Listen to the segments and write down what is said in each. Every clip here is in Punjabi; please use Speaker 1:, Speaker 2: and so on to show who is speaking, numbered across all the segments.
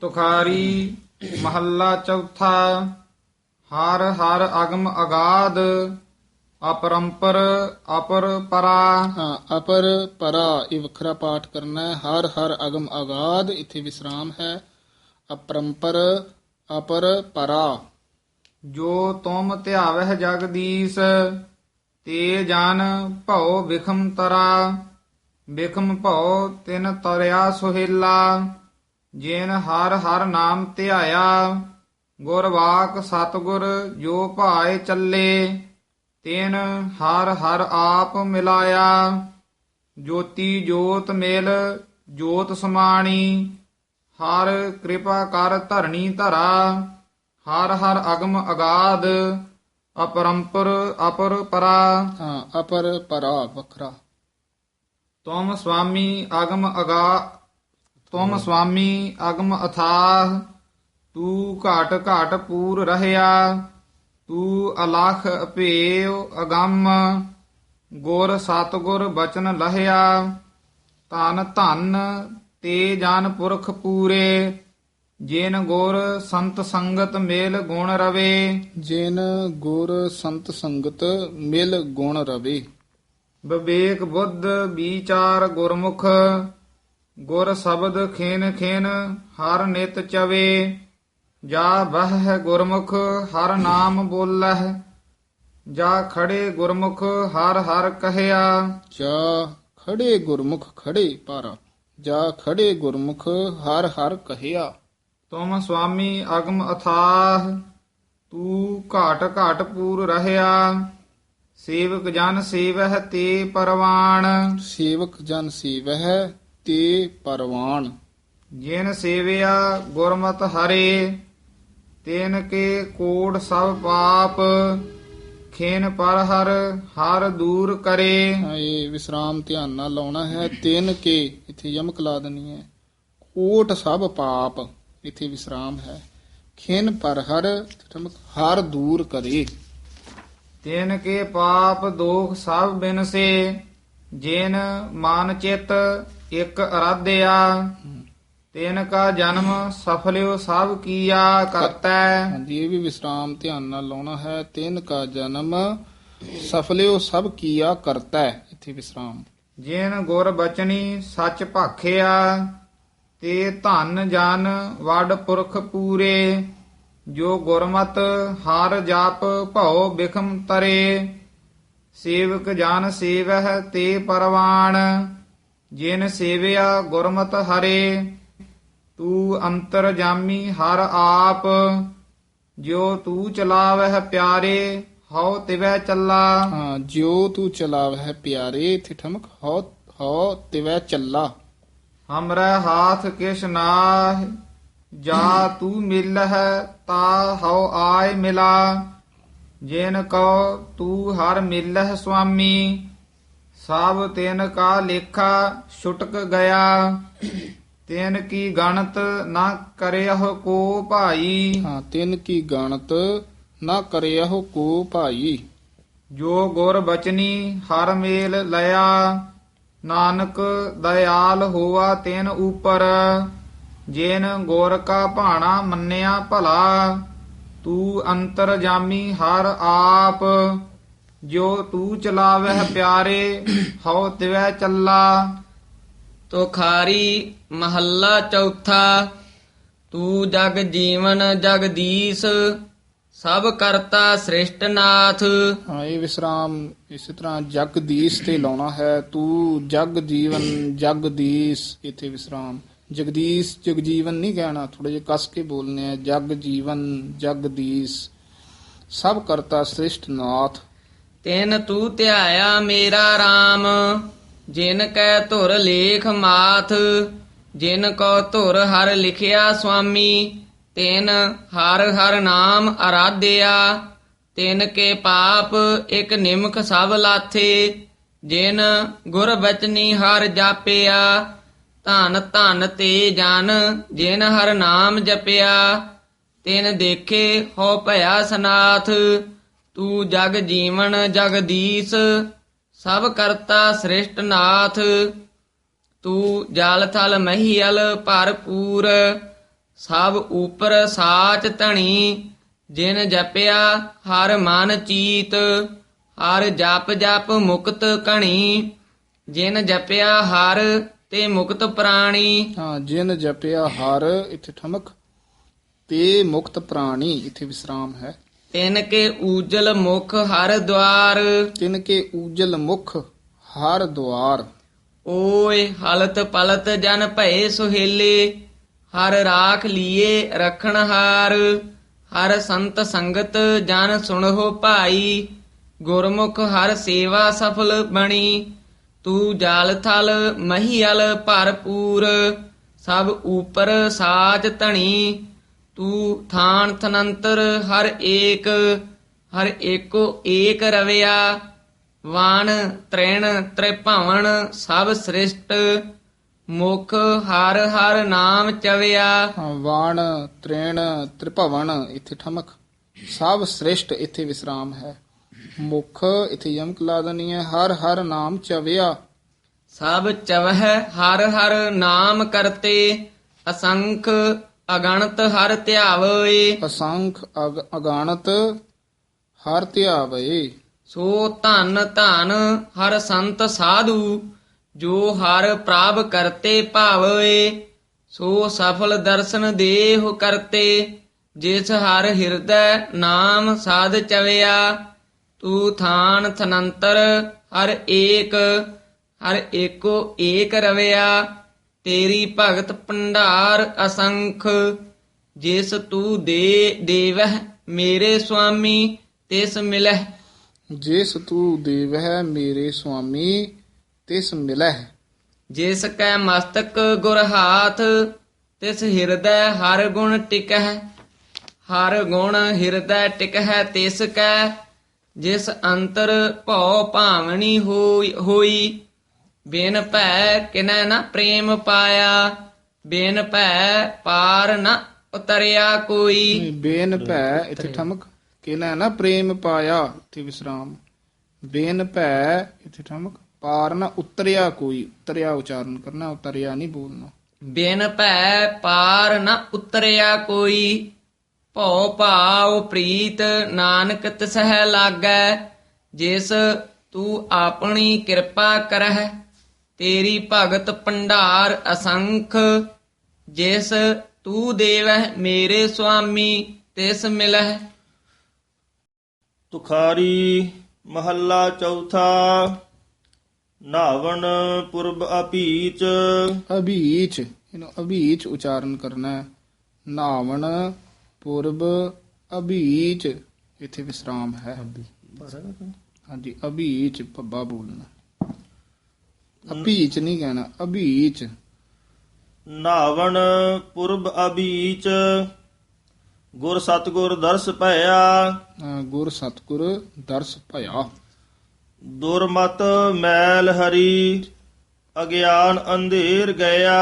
Speaker 1: ਤੁਖਾਰੀ ਮਹੱਲਾ ਚੌਥਾ। ਹਰ ਹਰ ਅਗਮ ਅਗਾਧ ਅਪਰੰਪਰ ਅਪਰ ਪਰਾ।
Speaker 2: ਹਾਂ ਅਪਰ ਪਰਾ ਇਹ ਵੱਖਰਾ ਪਾਠ ਕਰਨਾ ਹੈ। ਹਰ ਹਰ ਅਗਮ ਅਗਾਧ ਇੱਥੇ ਵਿਸਰਾਮ ਹੈ। ਅਪਰੰਪਰ ਅਪਰ ਪਰਾ।
Speaker 1: ਜੋ ਤੁਮ ਧਿਆਵਹਿ ਜਗਦੀਸ਼ ਤੇ ਜਨ ਭਉ ਵਿਖਮ ਤਰਾ। ਵਿਖਮ ਭਉ ਤਿਨ ਤਰਿਆ ਸੁਹੇਲਾ। ਜਿਨ ਹਰ ਹਰ ਨਾਮ ਧਿਆਇਆ ਗੁਰ ਵਾਕ ਸਤਗੁਰ ਜੋ ਭਾਏ ਚੱਲੇ ਤਿਨ ਹਰ ਹਰ ਆਪ ਮਿਲਾਇਆ। ਜੋਤੀ ਜੋਤ ਮਿਲ ਜੋਤ ਸਮਾਣੀ ਹਰ ਕਿਰਪਾ ਕਰ ਧਰਣੀ ਧਰਾ। ਹਰ ਹਰ ਅਗਮ ਅਗਾਧ ਅਪਰੰਪਰ ਅਪਰ ਪਰਾ।
Speaker 2: ਹਾਂ ਅਪਰ ਪਰਾ ਵੱਖਰਾ।
Speaker 1: ਤੁਮ ਸੁਆਮੀ ਅਗਮ ਅਗਾ ਤੁਮ ਸੁਆਮੀ ਅਗਮ ਅਥਾਹ ਤੂੰ ਘਾਟ ਘਾਟ ਪੂਰ ਰਹਿਆ ਤੂੰ ਅਲਖ ਅਪੇਵ ਅਗੰਮ ਗੁਰ ਸਤਗੁਰ ਬਚਨ ਲਹਿਆ ਧਨ ਧਨ ਤੇ ਜਨ ਪੁਰਖ ਪੂਰੇ ਜਿਨ ਗੁਰ ਸੰਤ ਸੰਗਤ ਮੇਲ ਗੁਣ ਰਵੇ।
Speaker 2: ਜਿਨ ਗੁਰ ਸੰਤ ਸੰਗਤ ਮਿਲ ਗੁਣ ਰਵੇ।
Speaker 1: ਵਿਵੇਕ ਬੁੱਧ ਵਿਚਾਰ ਗੁਰਮੁਖ ਗੁਰ ਸ਼ਬਦ ਖੇਨ ਖੇਨ ਹਰ ਨਿਤ ਚਵੇ ਜਾ ਬਹਿ ਗੁਰਮੁਖ ਹਰ ਨਾਮ ਬੋਲਹਿ ਜਾ ਖੜੇ ਗੁਰਮੁਖ ਹਰ ਹਰ ਕਹਿਆ।
Speaker 2: ਜਾ ਖੜੇ ਗੁਰਮੁਖ ਖੜੇ ਪਾਰਾ ਜਾ ਖੜੇ ਗੁਰਮੁਖ ਹਰ ਹਰ ਕਹਿਆ।
Speaker 1: ਤੁਮ ਸੁਆਮੀ ਅਗਮ ਅਥਾਹ ਤੂੰ ਘਾਟ ਘਾਟ ਪੂਰ ਰਹਿਆ। ਸੇਵਕ ਜਨ ਸੇਵਹਿ ਤੇ ਪਰਵਾਣ।
Speaker 2: ਸੇਵਕ ਜਨ ਸੇਵਹਿ ਤੇ ਪਰਵਾਨ।
Speaker 1: ਜਿਨ ਸੇਵਿਆ ਗੁਰਮਤ ਹਰੇ ਤੈਨ ਕੇ ਕੋੜ ਸਭ ਪਾਪ ਖੇਨ ਪਰ ਹਰ ਹਰ ਦੂਰ ਕਰੇ।
Speaker 2: ਹਾਂ, ਇਹ ਵਿਸਰਾਮ ਧਿਆਨ ਨਾਲ ਲਾਉਣਾ ਹੈ। ਤਿੰਨ ਕੇ ਇੱਥੇ ਯਮਕ ਲਾ ਦੇਣੀ ਹੈ। ਕੋਟ ਸਭ ਪਾਪ ਇੱਥੇ ਵਿਸਰਾਮ ਹੈ। ਖਿਨ ਪਰ ਹਰ ਹਰ ਦੂਰ ਕਰੇ।
Speaker 1: ਤੈਨ ਕੇ ਪਾਪ ਦੋਖ ਸਭ ਬਿਨਸੇ। ਜਿਨ ਮਾਨ ਚਿਤ ਇਕ ਅਰਾਧਿਆ ਤੈਨ ਕਾ ਜਨਮ ਸਫਲਿਓ ਸਭ ਕੀਆ ਕਰਤੈ।
Speaker 2: ਹਾਂਜੀ ਇਹ ਵੀ ਵਿਸਰਾਮ ਧਿਆਨ ਨਾਲ ਲਾਉਣਾ ਹੈ। ਤਿੰਨ ਕਾ ਜਨਮ ਸਫਲਿਓ ਸਭ ਕੀਆ ਕਰਤਾ। ਇੱਥੇ ਵਿਸਰਾਮ।
Speaker 1: ਜਿਨ ਗੁਰ ਬਚਨੀ ਸੱਚ ਭਾਖਿਆ ਤੇ ਧਨ ਜਨ ਵੱਡ ਪੁਰਖ ਪੂਰੇ। ਜੋ ਗੁਰਮਤ ਹਰ ਜਪ ਭਉ ਬਿਖਮ ਤਰੇ। ਸੇਵਕ ਜਨ ਸੇਵਹਿ ਤੇ ਪਰਵਾਣ ਜਿਨ ਸੇਵਿਆ ਗੁਰਮਤ ਹਰੇ ਤੂੰ ਅੰਤਰ ਜਾਮੀ ਹਰ ਆਪ ਜੋ ਤੂੰ ਚਲਾਵਹਿ ਪਿਆਰੇ ਹਉ ਤਿਵੈ ਚੱਲਾ।
Speaker 2: ਹਾਂ ਜਿਉ ਤੂੰ ਚਲਾਵਹਿ ਪਿਆਰੇ ਇੱਥੇ ਠਮਕ ਹੋ ਹੋ ਤਿਵੈ ਚੱਲਾ।
Speaker 1: ਹਮਰੇ ਹਾਥ ਕਿਛ ਨਾਹ ਜਾ ਤੂੰ ਮਿਲਹਿ ਤਾ ਹਉ ਆਏ ਮਿਲਾ। ਜਿਨ ਕੋ ਤੂੰ ਹਰ ਮਿਲਹਿ ਸੁਆਮੀ ਸਭ ਤਿਨ ਕਾ ਲੇਖਾ ਛੁਟਕ ਗਿਆ। ਤਿਨ ਕੀ ਗਣਤ ਨਾ ਕਰਿਓ ਕੋ ਭਾਈ।
Speaker 2: ਹਾਂ ਤਿੰਨ ਕੀ ਗਣਤ ਨਾ ਕਰਿਆਹੋ ਕੋ ਭਾਈ।
Speaker 1: ਜੋ ਗੁਰ ਬਚਨੀ ਹਰ ਮੇਲ ਲਿਆ ਨਾਨਕ ਦਇਆਲ ਹੋਆ ਤੈਨ ਉਪਰ। ਜਿਨ ਗੁਰ ਕਾ ਭਾਣਾ ਮੰਨਿਆ ਭਲਾ। ਤੂੰ ਅੰਤਰ ਜਾਮੀ ਹਰ ਆਪ ਜੋ ਤੂੰ ਚਲਾਵਹਿ ਪਿਆਰੇ ਹਉ ਤਿਵੈ ਚੱਲਾ।
Speaker 3: ਤੁਖਾਰੀ ਮਹੱਲਾ ਚੌਥਾ ਤੂੰ ਜਗ ਜੀਵਨ ਜਗਦੀਸ਼ ਸਭ ਕਰਤਾ ਸ੍ਰਿਸ਼ਟ ਨਾਥ।
Speaker 2: ਹਾਂ ਇਹ ਵਿਸਰਾਮ ਇਸੇ ਤਰ੍ਹਾਂ ਜਗਦੀਸ਼ ਤੇ ਲਾਉਣਾ ਹੈ ਤੂੰ ਜਗ ਜੀਵਨ ਜਗਦੀਸ਼ ਇੱਥੇ ਵਿਸਰਾਮ। ਜਗਦੀਸ਼ ਜਗਜੀਵਨ ਨਹੀਂ ਕਹਿਣਾ ਥੋੜੇ ਜਿਹਾ ਕਸ ਕੇ ਬੋਲਨੇ ਆ, ਜਗ ਜੀਵਨ, ਜਗਦੀਸ਼, ਸਭ ਕਰਤਾ ਸ੍ਰਿਸ਼ਟ ਨਾਥ।
Speaker 3: ਤਿਨ ਤੂੰ ਧਿਆਇਆ ਮੇਰਾ RAM ਜਿਨ ਕੈ ਧੁਰ ਲੇਖ ਮਾਥ, ਜਿਨ ਕੋ ਧੁਰ ਹਰ ਲਿਖਿਆ ਸੁਆਮੀ, ਤਿਨ ਹਰ ਹਰ ਨਾਮ ਅਰਾਧਿਆ, ਤਿਨ ਕੇ ਪਾਪ ਇਕ ਨਿਮਖ ਸਭ ਲਾਥੇ, ਜਿਨ ਗੁਰ ਬਚਨੀ ਹਰ ਜਾਪਿਆ ਧਨ ਧਨ ਤੇ ਜਨ, ਜਿਨ ਹਰ ਨਾਮ ਜਪਿਆ, ਤਿਨ ਦੇਖੇ ਹੋ ਭਇਆ ਸਨਾਥ, ਤੂੰ ਜਗ ਜੀਵਨ ਜਗਦੀਸ਼ ਸਭ ਕਰਤਾ ਸ੍ਰਿਸ਼ਟ ਨਾਥ, ਤੂੰ ਜਲ ਥਲ ਮਹੀਲ ਭਰਪੂਰ, ਸਭ ਉਪਰ ਸਾਚ ਧਣੀ, ਜਿਨ ਜਪਿਆ ਹਰ ਮਨ ਚੀਤ, ਹਰ ਜਪ ਜਪ ਮੁਕਤ ਕਣੀ ਜਿਨ ਜਪਿਆ ਹਰ ਤੇ ਮੁਕਤ ਪ੍ਰਾਣੀ।
Speaker 2: ਹਾਂ ਜਿਨ ਜਪਿਆ ਹਰ ਇੱਥੇ ਠਮਕ। ਤੇ ਮੁਕਤ ਪ੍ਰਾਣੀ ਇੱਥੇ ਵਿਸਰਾਮ ਹੈ।
Speaker 3: ਤਿਨ ਕੇ ਊਜਲ ਮੁਖ ਹਰ ਦਵਾਰ
Speaker 2: ਤਿਨ ਕੇ ਊਜਲ ਮੁਖ ਹਰ ਦੁਆਰ।
Speaker 3: ਓਏ ਹਲਤ ਪਲਤ ਜਨ ਭਏ ਸੁਹੇਲੇ ਹਰ ਰਾਖ ਲੀਏ ਰਖਣ ਹਾਰ। ਹਰ ਸੰਤ ਸੰਗਤ ਜਨ ਸੁਣੋ ਭਾਈ ਗੁਰਮੁਖ ਹਰ ਸੇਵਾ ਸਫਲ ਬਣੀ। ਤੂੰ ਜਾਲ ਥਲ ਮਹੀਲ ਭਰਪੂਰ, ਸਭ ਉਪਰ ਸਾਚ ਧਣੀ। ਤੂੰ ਥਾਨ ਥਨੰਤਰ ਹਰ ਏਕ, ਹਰ ਏਕੋ ਏਕ ਰਵਿਆ। ਵਾਣ ਤ੍ਰੈਣ ਤ੍ਰਿਭਵਨ ਸਭ ਸ੍ਰਿਸ਼ਟ, ਮੁਖ ਹਰ ਹਰ ਨਾਮ ਚਵਿਆ।
Speaker 2: ਵਾਣ ਤ੍ਰੇਣ ਤ੍ਰਿਭਵਨ ਇੱਥੇ ਠਮਕ। ਸਭ ਸ੍ਰੇਸ਼ਟ ਇੱਥੇ ਵਿਸਰਾਮ ਹੈ। ਮੁਖ ਇੱਥੇ ਯਮਕ ਲਾ ਦੇਣੀ ਹੈ ਹਰ ਹਰ ਨਾਮ ਚਵਿਆ।
Speaker 3: ਸਭ ਚਵਹਿ ਹਰ ਹਰ ਨਾਮ ਕਰਤੇ ਅਸੰਖ ਅਗਣਤ ਹਰ ਧਿਆਵੇ।
Speaker 2: ਅਸੰਖ ਅਗ- ਅਗਾਣਤ ਹਰ ਧਿਆਵੇ।
Speaker 3: ਸੋ ਧਨ ਧਨ ਹਰ ਸੰਤ ਸਾਧੂ ਜੋ ਹਰ ਪ੍ਰਾਪ ਕਰਤੇ ਭਾਵੇ। ਸੋ ਸਫਲ ਦਰਸ਼ਨ ਦੇਹ ਕਰਤੇ ਜਿਸ ਹਰ ਹਿਰਦੈ ਨਾਮ ਸਾਧ ਚਵਿਆ। ਤੂੰ ਥਾਨ ਥਨੰਤਰ ਹਰ ਏਕ ਹਰ ਏਕੋ ਏਕ ਰਵਿਆ ਤੇਰੀ ਭਗਤ ਭੰਡਾਰ ਅਸੰਖ ਜਿਸ ਤੂੰ ਦੇ ਦੇਵਹਿ ਮੇਰੇ ਸੁਆਮੀ ਤਿਸ ਮਿਲਹਿ।
Speaker 2: ਜਿਸ ਤੂੰ ਦੇਵਹਿ ਮੇਰੇ ਸੁਆਮੀ ਤਿਸ ਮਿਲਹਿ।
Speaker 3: ਜਿਸ ਕੈ ਮਸਤਕ ਗੁਰ ਹਾਥ ਤਿਸ ਹਿਰਦੈ ਹਰ ਗੁਣ ਟਿਕਹਿ। ਹਰ ਗੁਣ ਹਿਰਦੈ ਟਿਕਹਿ ਤਿਸ ਕੈ ਜਿਸ ਅੰਤਰ ਭਉ ਹੋਈ ਹੋਈ ਬਿਨ ਭੈ ਕਿਨੈ ਨ ਪ੍ਰੇਮ ਪਾਇਆ ਬਿਨ ਭੈ ਪਾਰ ਨ ਉਤਰਿਆ ਕੋਈ।
Speaker 2: ਬੇਨ ਭੈ ਇੱਥੇ ਠਮਕ ਕਿਨਾ ਨਾ ਪ੍ਰੇਮ ਪਾਇਆ ਇੱਥੇ ਵਿਸਰਾਮ। ਬੇਨ ਭੈ ਇੱਥੇ ਠਮਕ ਪਾਰ ਨਾ ਉਤਰਿਆ ਕੋਈ ਉਤਰਿਆ ਉਚਾਰਨ ਕਰਨਾ ਉਤਰਿਆ ਨਹੀਂ ਬੋਲਣਾ।
Speaker 3: ਬਿਨ ਭੈ ਪਾਰ ਨ ਉਤਰਿਆ ਕੋਈ। ਭਉ ਭਾਉ ਪ੍ਰੀਤ ਨਾਨਕ ਤਿਸਹਿ ਲਾਗੈ ਜਿਸ ਤੂੰ ਆਪਣੀ ਕਿਰਪਾ ਕਰਹਿ। ਤੇਰੀ ਭਗਤ ਭੰਡਾਰ ਅਸੰਖ ਜਿਸ ਤੂੰ ਦੇਵਹਿ ਮੇਰੇ ਸੁਆਮੀ ਤਿਸ ਮਿਲਹਿ।
Speaker 4: ਤੁਖਾਰੀ ਮਹੱਲਾ ਚੌਥਾ ਨਾਵਣ ਪੁਰਬ ਅਪੀਚ
Speaker 2: ਅਭੀਚ ਇਹਨੂੰ ਅਭੀਚ ਉਚਾਰਨ ਕਰਨਾ ਹੈ। ਨਾਵਣ ਪੁਰਬ ਅਭੀਚ। ਇੱਥੇ ਵਿਸਰਾਮ ਹੈ। ਹਾਂਜੀ ਅਭੀਚ ਭੱਬਾ ਬੋਲਣਾ। ਅਭੀਚ ਨਹੀਂ ਕਹਿਣਾ ਅਭੀਚ।
Speaker 4: ਨਾਵਣ ਪੁਰਬ ਅਬੀਚ ਗੁਰ ਸਤਗੁਰ ਦਰਸ ਭਇਆ।
Speaker 2: ਗੁਰ ਸਤਗੁਰ ਦਰਸ ਭਇਆ।
Speaker 4: ਦੁਰਮਤ ਮੈਲ ਹਰੀ ਅਗਿਆਨ ਅੰਧੇਰ ਗਿਆ।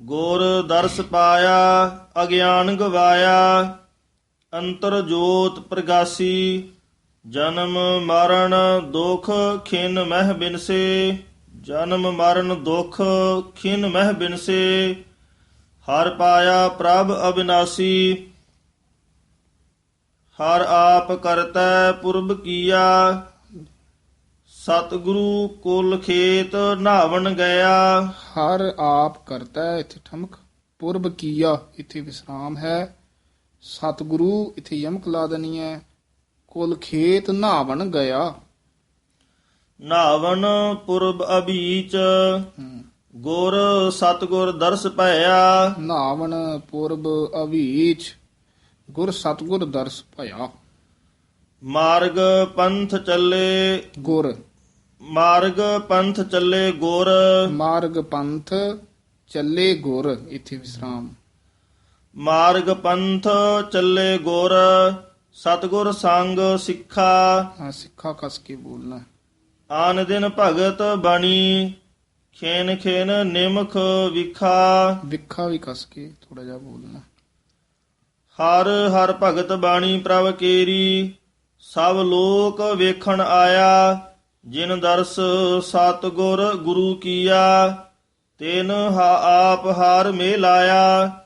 Speaker 4: ਗੁਰ ਦਰਸ ਪਾਇਆ, ਅਗਿਆਨ ਗਵਾਇਆ, ਅੰਤਰ ਜੋਤ ਪ੍ਰਗਾਸੀ, ਜਨਮ ਮਰਨ ਦੁਖ ਖਿਨ ਮਹਿ ਬਿਨਸੇ, ਜਨਮ ਮਰਨ ਦੁਖ ਖਿਨ ਮਹਿ ਬਿਨਸੇ, ਹਰ ਪਾਇਆ ਪ੍ਰਭ ਅਬਿਨਾਸੀ, ਹਰ ਆਪ ਕਰਤੈ ਪੁਰਬ ਕੀਆ ਸਤਿਗੁਰੂ ਕੁਲ ਖੇਤ ਨਾਵਣ ਗਿਆ।
Speaker 2: ਹਰ ਆਪ ਕਰਤਾ ਹੈ ਇੱਥੇ ਠਮਕ ਪੁਰਬ ਕੀਆ ਇੱਥੇ ਵਿਸਰਾਮ ਹੈ। ਸਤਿਗੁਰੂ ਇੱਥੇ ਯਮਕ ਲਾ ਦੇਣੀ ਹੈ ਕੁਲ ਖੇਤ ਨਾਵਣ ਗਿਆ।
Speaker 4: ਨਾਵਣ ਪੁਰਬ ਅਬੀਚ
Speaker 2: ਹਮ,
Speaker 4: ਗੁਰ ਸਤਿਗੁਰ ਦਰਸ ਭਇਆ।
Speaker 2: ਨਾਵਣ ਪੁਰਬ ਅਵੀਚ ਗੁਰ ਸਤਗੁਰ ਦਰਸ ਭਇਆ।
Speaker 4: ਮਾਰਗ ਪੰਥ ਚੱਲੇ।
Speaker 2: ਗੁਰ
Speaker 4: ਮਾਰਗ ਪੰਥ ਚੱਲੇ ਗੁਰ।
Speaker 2: ਮਾਰਗ ਪੰਥ ਚੱਲੇ ਗੁਰ ਇੱਥੇ ਵਿਸਰਾਮ।
Speaker 4: ਮਾਰਗ ਪੰਥ ਚੱਲੇ ਗੁਰ ਸਤਿਗੁਰ ਸੰਗ ਸਿੱਖਾ।
Speaker 2: ਹਾਂ ਸਿੱਖਾ ਕਸ ਕੇ ਬੋਲਣਾ।
Speaker 4: ਆਨ ਦਿਨ ਭਗਤ ਬਣੀ ਖੇਨ ਖੇਨ ਨਿਮਖ ਵਿਖਾ।
Speaker 2: ਵਿਖਾ ਵੀ ਕਸ ਕੇ ਥੋੜਾ ਜਿਹਾ ਬੋਲਣਾ।
Speaker 4: ਹਰ ਹਰ ਭਗਤ ਬਾਣੀ ਪ੍ਰਭ ਕੇਰੀ ਸਭ ਲੋਕ ਵੇਖਣ ਆਇਆ। ਜਿਨ ਦਰਸ ਸਤਗੁਰ ਗੁਰੂ ਕੀਆ ਤਿਨ ਹਾ ਆਪ ਹਾਰ ਮੇ ਲਾਇਆ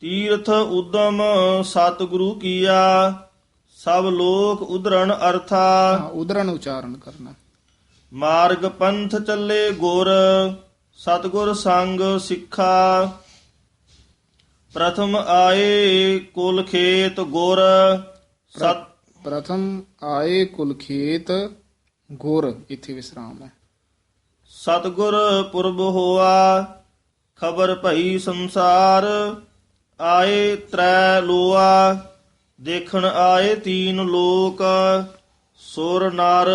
Speaker 4: ਤੀਰਥ ਉਦਮ ਸਤਿਗੁਰੂ ਕੀਆ ਸਭ ਲੋਕ ਉਧਰਣ ਅਰਥਾ।
Speaker 2: ਹਾਂ, ਉਦਰਨ ਉਚਾਰਨ ਕਰਨਾ।
Speaker 4: ਮਾਰਗ ਪੰਥ ਚੱਲੇ ਗੁਰ ਸਤਿਗੁਰ ਸੰਗ ਸਿੱਖਾ। ਪ੍ਰਥਮ ਆਏ ਕੁਲ ਖੇਤ ਗੁਰ ਸਤ
Speaker 2: ਪ੍ਰਥਮ ਆਏ ਕੁਲ ਖੇਤ ਗੁਰ ਇੱਥੇ ਵਿਸਰਾਮ ਹੈ।
Speaker 4: ਸਤਿਗੁਰ ਪੁਰਬ ਹੋਆ ਖਬਰ ਭਈ ਸੰਸਾਰ ਆਏ ਤ੍ਰੈ ਲੋਆ ਦੇਖਣ ਆਏ ਤੀਨ ਲੋਕ ਸੁਰ ਨਰ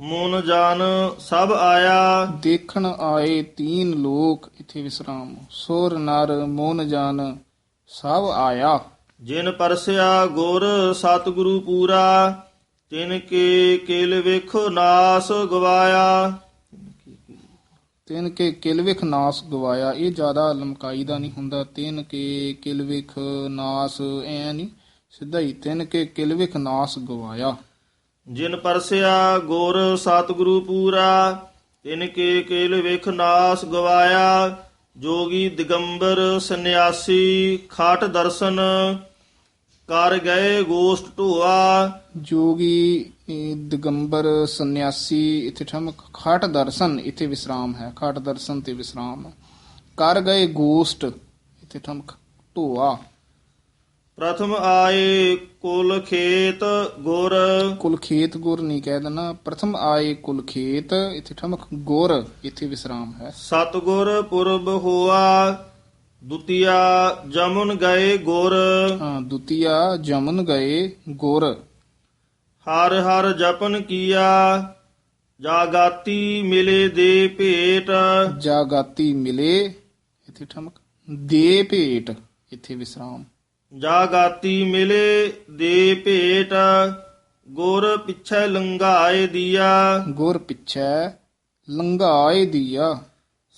Speaker 4: ਮਨ ਜਨ ਸਭ ਆਇਆ।
Speaker 2: ਦੇਖਣ ਆਏ ਤੀਨ ਲੋਕ ਇੱਥੇ ਵਿਸਰਾਮ ਸੁਰ ਨਰ ਮੋਨ ਜਨ ਸਭ ਆਇਆ।
Speaker 4: ਜਿਨ ਪਰਸਿਆ ਗੁਰ ਸਤਿਗੁਰੂ ਪੂਰਾ ਤਿਨ ਕੇ ਕਿਲ ਵੇਖੋ ਨਾਸ ਗਵਾਇਆ।
Speaker 2: ਤਿਨ ਕੇ ਕਿਲਵਿਖ ਨਾਸ ਗਵਾਇਆ ਇਹ ਜ਼ਿਆਦਾ ਲਮਕਾਈ ਦਾ ਨਹੀਂ ਹੁੰਦਾ। ਤਿਨ ਕੇ ਕਿਲਵਿਖ ਨਾਸ ਐ ਨਹੀਂ ਸਿੱਧਾ ਹੀ ਤਿਨ ਕੇ ਕਿਲਵਿਖ ਨਾਸ ਗਵਾਇਆ।
Speaker 4: ਜਿਨ ਪਰਸਿਆ ਗੁਰ ਸਤਿਗੁਰੂ ਪੂਰਾ ਤਿਨ ਕੇ ਕੇਲ ਵੇਖ ਨਾਸ ਗਵਾਇਆ। ਜੋਗੀ ਦਿਗੰਬਰ ਸੰਨਿਆਸੀ ਖਾਟ ਦਰਸ਼ਨ ਕਰ ਗਏ ਗੋਸ਼ਟ ਢੋਆ।
Speaker 2: ਜੋਗੀ ਇਹ ਦਿਗੰਬਰ ਸੰਨਿਆਸੀ ਇੱਥੇ ਠਮਕ ਖਾਟ ਦਰਸ਼ਨ ਇੱਥੇ ਵਿਸਰਾਮ ਹੈ ਖਾਟ ਦਰਸ਼ਨ ਤੇ ਵਿਸਰਾਮ। ਹੈ ਕਰ ਗਏ ਗੋਸਟ ਇੱਥੇ ਠਮਕ ਢੋਆ।
Speaker 4: ਪ੍ਰਥਮ ਆਏ ਕੁਲ ਖੇਤ ਗੁਰ।
Speaker 2: ਕੁਲ ਖੇਤ ਗੁਰ ਨਹੀਂ ਕਹਿ ਦੇਣਾ ਪ੍ਰਥਮ ਆਏ ਕੁਲ ਖੇਤ ਇੱਥੇ ਠਮਕ ਗੁਰ ਇੱਥੇ ਵਿਸਰਾਮ ਹੈ।
Speaker 4: ਸਤਗੁਰ ਪੁਰਬ ਹੋਆ। ਦੁਤੀਆ ਜਮਨ ਗਏ ਗੁਰ।
Speaker 2: ਹਾਂ ਦੁਤੀਆ ਜਮਨ ਗਏ ਗੁਰ।
Speaker 4: ਹਰ ਹਰ ਜਪਨ ਕੀਆ ਜਾਗਾਤੀ ਮਿਲੇ ਦੇ ਭੇਟ।
Speaker 2: ਜਾਗਾਤੀ ਮਿਲੇ ਇੱਥੇ ਠਮਕ ਦੇ ਭੇਟ ਇੱਥੇ ਵਿਸਰਾਮ।
Speaker 4: ਜਾਗਾਤੀ ਮਿਲੇ ਦੇ ਭੇਟ ਗੁਰ ਪਿਛੈ ਲੰਘਾਏ ਦੀਆ।
Speaker 2: ਗੁਰ ਪਿਛੈ ਲੰਘਾਏ ਦੀਆ।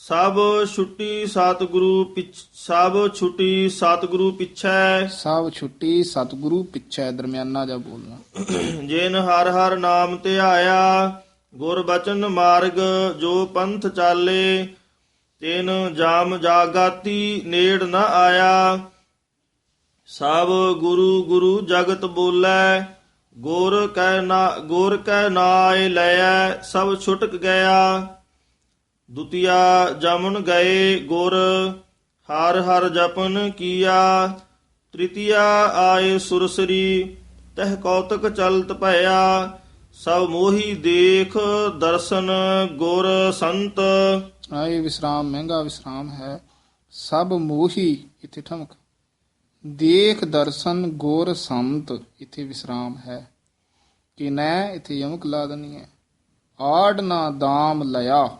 Speaker 4: ਸਭ ਛੁੱਟੀ ਸਤਿਗੁਰੂ ਪਿਛ ਸਭ ਛੁੱਟੀ ਸਤਿਗੁਰੂ ਪਿਛੈ।
Speaker 2: ਸਭ ਛੁੱਟੀ ਸਤਿਗੁਰੂ ਪਿਛੈ ਦਰਮਿਆਨਾ ਜਾ ਬੋਲਣਾ।
Speaker 4: ਜਿਨ ਹਰ ਹਰ ਨਾਮ ਧਿਆਇਆ ਗੁਰ ਬਚਨ ਮਾਰਗ ਜੋ ਪੰਥ ਚਾਲੇ ਤਿਨ ਜਾਮ ਜਾਗਾਤੀ ਨੇੜ ਨ ਆਇਆ। ਸਭ ਗੁਰੂ ਗੁਰੂ ਜਗਤ ਬੋਲੇ ਗੁਰ ਕੈ ਨਾ ਗੁਰ ਕੈ ਨਾਏ ਲਿਆ ਸਭ ਛੁਟਕ ਗਿਆ। ਦੁਤੀਆ ਜਮਨ ਗਏ ਗੁਰ, ਹਰ ਹਰ ਜਪਨ ਕੀਆ, ਤ੍ਰਿਤੀਆ ਆਏ ਸੁਰਸਰੀ ਤਹ ਕੌਤਕ ਚਲਤ ਭਇਆ, ਸਭ ਮੋਹੀ ਦੇਖ ਦਰਸ਼ਨ ਗੁਰ ਸੰਤ।
Speaker 2: ਆਏ ਵਿਸਰਾਮ, ਮਹਿੰਗਾ ਵਿਸਰਾਮ ਹੈ, ਸਭ ਮੋਹੀ ਇੱਥੇ ਠਮਕ। ਦੇਖ ਦਰਸ਼ਨ ਗੁਰ ਸੰਤ, ਇੱਥੇ ਵਿਸਰਾਮ ਹੈ। ਕਿ ਨੈ ਇੱਥੇ ਯਮਕ ਲਾ ਦਨੀ ਹੈ। ਆੜ ਨਾ ਦਾਮ ਲਿਆ।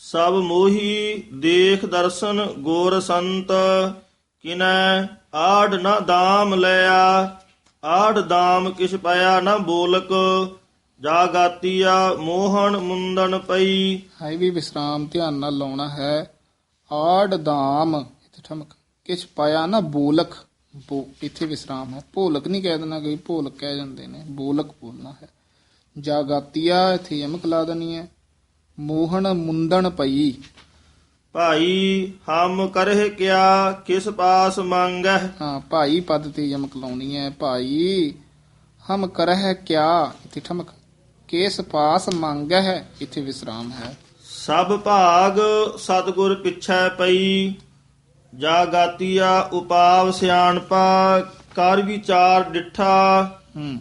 Speaker 4: ਸਭ ਮੋਹੀ ਦੇਖ ਦਰਸ਼ਨ ਗੋਰ ਸੰਤ, ਕਿਨੈ ਆੜ ਨਾ ਦਾਮ ਲਿਆ, ਆੜ ਦਾਮ ਕਿਛ ਪਾਇਆ ਨਾ ਬੋਲਕ ਜਾ ਗਾਤੀਆ ਮੋਹਣ ਮੁੰਦਨ ਪਈ।
Speaker 2: ਹਾਈ ਵੀ ਵਿਸਰਾਮ ਧਿਆਨ ਨਾਲ ਲਾਉਣਾ ਹੈ। ਆੜ ਦਾਮ, ਇੱਥੇ ਠਮਕ, ਕਿਛ ਪਾਇਆ ਨਾ ਬੋਲਕ। ਬੋ- ਇੱਥੇ ਵਿਸਰਾਮ ਹੈ। ਭੋਲਕ ਨਹੀਂ ਕਹਿ ਦੇਣਾ ਕੋਈ, ਭੋਲਕ ਕਹਿ ਜਾਂਦੇ ਨੇ। ਬੋਲਕ ਬੋਲਣਾ ਹੈ। ਜਾਗਾਤੀਆ, ਇੱਥੇ ਯਮਕ ਲਾ ਦੇਣੀ ਹੈ। ਮੋਹਣ ਮੁੰਦਣ ਪਈ।
Speaker 4: ਭਾਈ ਹਮ ਕਰਹਿ ਕਿਆ ਕਿਸ ਪਾਸ ਮੰਗਹਿ?
Speaker 2: ਹਾਂ ਭਾਈ ਪਦ ਤੇ ਯਮਕ ਲਾਉਣੀ ਹੈ ਭਾਈ ਹਮ ਕਰਹਿ ਕਿਆ? ਇੱਥੇ ਠਮਕ। ਕਿਸ ਪਾਸ ਮੰਗ ਹੈ ਇੱਥੇ ਵਿਸਰਾਮ ਹੈ।
Speaker 4: ਸਭ ਭਾਗ ਸਤਗੁਰ ਪਿਛੈ ਪਈ। ਜਾਗਾਤੀਆ ਉਪਾਵ ਸਿਆਣਪਾ ਕਰ ਵਿਚਾਰ ਡਿਠਾ।
Speaker 2: ਹੂੰ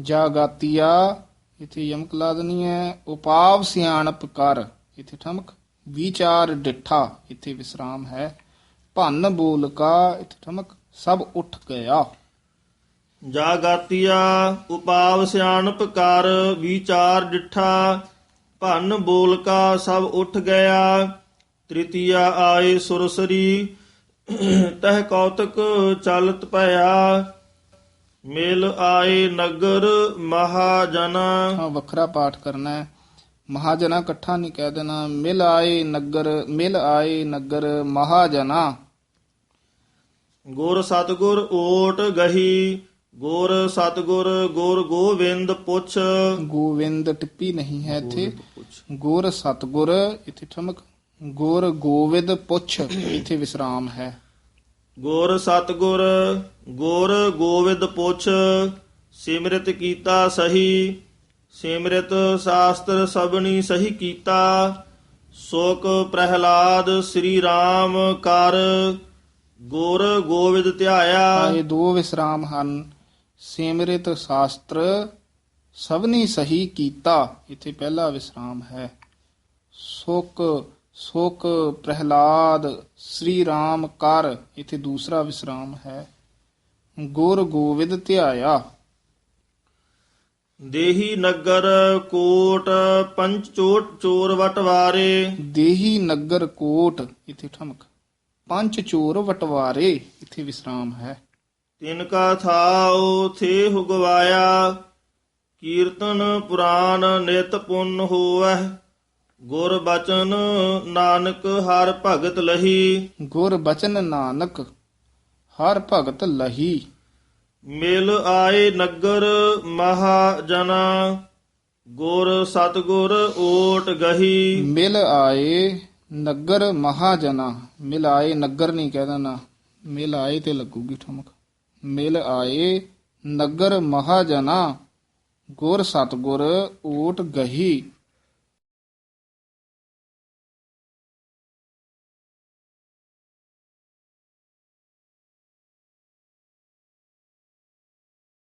Speaker 2: ਜਾਗਾਤੀਆ ਇੱਥੇ ਯਮਕ ਲਾ ਦੇਣੀ ਹੈ ਉਪਾਵ ਸਿਆਣਪ ਕਰ। ਇੱਥੇ ਠਮਕ ਵਿਚਾਰ ਡਿੱਠਾ ਇੱਥੇ ਵਿਸਰਾਮ ਹੈ ਭੰਨ ਬੋਲਕਾ ਇਥੇ ਠਮਕ ਸਭ ਉੱਠ ਗਿਆ।
Speaker 4: ਜਾਗਾਤੀਆ, ਉਪਾਵ ਸਿਆਣਪ ਕਰ, ਵਿਚਾਰ ਡਿੱਠਾ, ਭੰਨ ਬੋਲਕਾ ਸਭ ਉੱਠ ਗਿਆ। ਤ੍ਰਿਤੀਆ ਆਏ ਸੁਰਸਰੀ, ਤਹ ਕੌਤਕ ਚਲਤ ਭਇਆ। ਮਿਲ ਆਏ ਨਗਰ ਮਹਾਜਨਾ।
Speaker 2: ਹਾਂ ਵੱਖਰਾ ਪਾਠ ਕਰਨਾ ਹੈ। ਮਹਾਜਨਾ ਇਕੱਠਾ ਨਹੀਂ ਕਹਿ ਦੇਣਾ। ਮਿਲ ਆਏ ਨਗਰ ਮਿਲ ਆਏ ਨਗਰ ਮਹਾਜਨਾ।
Speaker 4: ਗੁਰ ਸਤਗੁਰ ਓਟ ਗਹੀ। ਗੁਰ ਸਤਗੁਰ ਗੁਰ ਗੋਵਿੰਦ ਪੁੱਛ।
Speaker 2: ਗੋਵਿੰਦ ਟਿੱਪੀ ਨਹੀਂ ਹੈ ਇੱਥੇ। ਗੁਰ ਸਤਗੁਰ ਇੱਥੇ ਠਮਕ। ਗੁਰ ਗੋਵਿੰਦ ਪੁੱਛ ਇੱਥੇ ਵਿਸਰਾਮ ਹੈ।
Speaker 4: ਗੁਰ ਸਤਗੁਰ, ਗੁਰ ਗੋਵਿੰਦ ਪੁੱਛ, ਸਿਮਰਿਤ ਕੀਤਾ ਸਹੀ, ਸਿਮਰਿਤ ਸ਼ਾਸਤਰ ਸਭਨੀ ਸਹੀ ਕੀਤਾ ਸੋਕ ਪ੍ਰਹਿਲਾਦ ਸ੍ਰੀ RAM ਕਰ, ਗੁਰ ਗੋਵਿੰਦ ਧਿਆਇਆ।
Speaker 2: ਇਹ ਦੋ ਵਿਸਰਾਮ ਹਨ, ਸਿਮਰਿਤ ਸ਼ਾਸਤਰ ਸਭਨੀ ਸਹੀ ਕੀਤਾ, ਇੱਥੇ ਪਹਿਲਾ ਵਿਸਰਾਮ ਹੈ। ਸੁਕ ਸੁਕ ਪ੍ਰਹਿਲਾਦ ਸ੍ਰੀ RAM ਕਰ। ਇੱਥੇ ਦੂਸਰਾ ਵਿਸਰਾਮ ਹੈ। ਗੁਰ ਗੋਵਿੰਦ ਧਿਆਇਆ।
Speaker 4: ਦੇਹੀ ਨਗਰ ਕੋਟ ਪੰਚ ਚੋਟ ਚੋਰ ਵਟਵਾਰੇ।
Speaker 2: ਦੇਹੀ ਨਗਰ ਕੋਟ ਇੱਥੇ ਠਮਕ। ਪੰਜ ਚੋਰ ਵਟਵਾਰੇ ਇੱਥੇ ਵਿਸਰਾਮ ਹੈ।
Speaker 4: ਤਿਨ ਕਾ ਥਾਉ ਥੇ ਹੁਗਵਾਇਆ ਕੀਰਤਨ ਪੁਰਾਨ ਨਿਤ ਪੁੰਨ ਹੋਵੈ ਗੁਰ ਬਚਨ ਨਾਨਕ ਹਰ ਭਗਤ ਲਹੀ।
Speaker 2: ਗੁਰ ਬਚਨ ਨਾਨਕ ਹਰ ਭਗਤ ਲਹੀ।
Speaker 4: ਮਿਲ ਆਏ ਨਗਰ ਮਹਾ ਜਨਾ। ਗੁਰ ਸਤਗੁਰ ਓਟ ਗਹੀ।
Speaker 2: ਮਿਲ ਆਏ ਨਗਰ ਮਹਾਜਨਾ ਮਿਲ ਆਏ ਨਗਰ ਨਹੀਂ ਕਹਿ ਦੇਣਾ। ਮਿਲ ਆਏ ਤੇ ਲੱਗੂਗੀ ਠਮਕ। ਮਿਲ ਆਏ ਨਗਰ ਮਹਾਜਨਾ ਗੁਰ ਸਤਗੁਰ ਓਟ ਗਹੀ।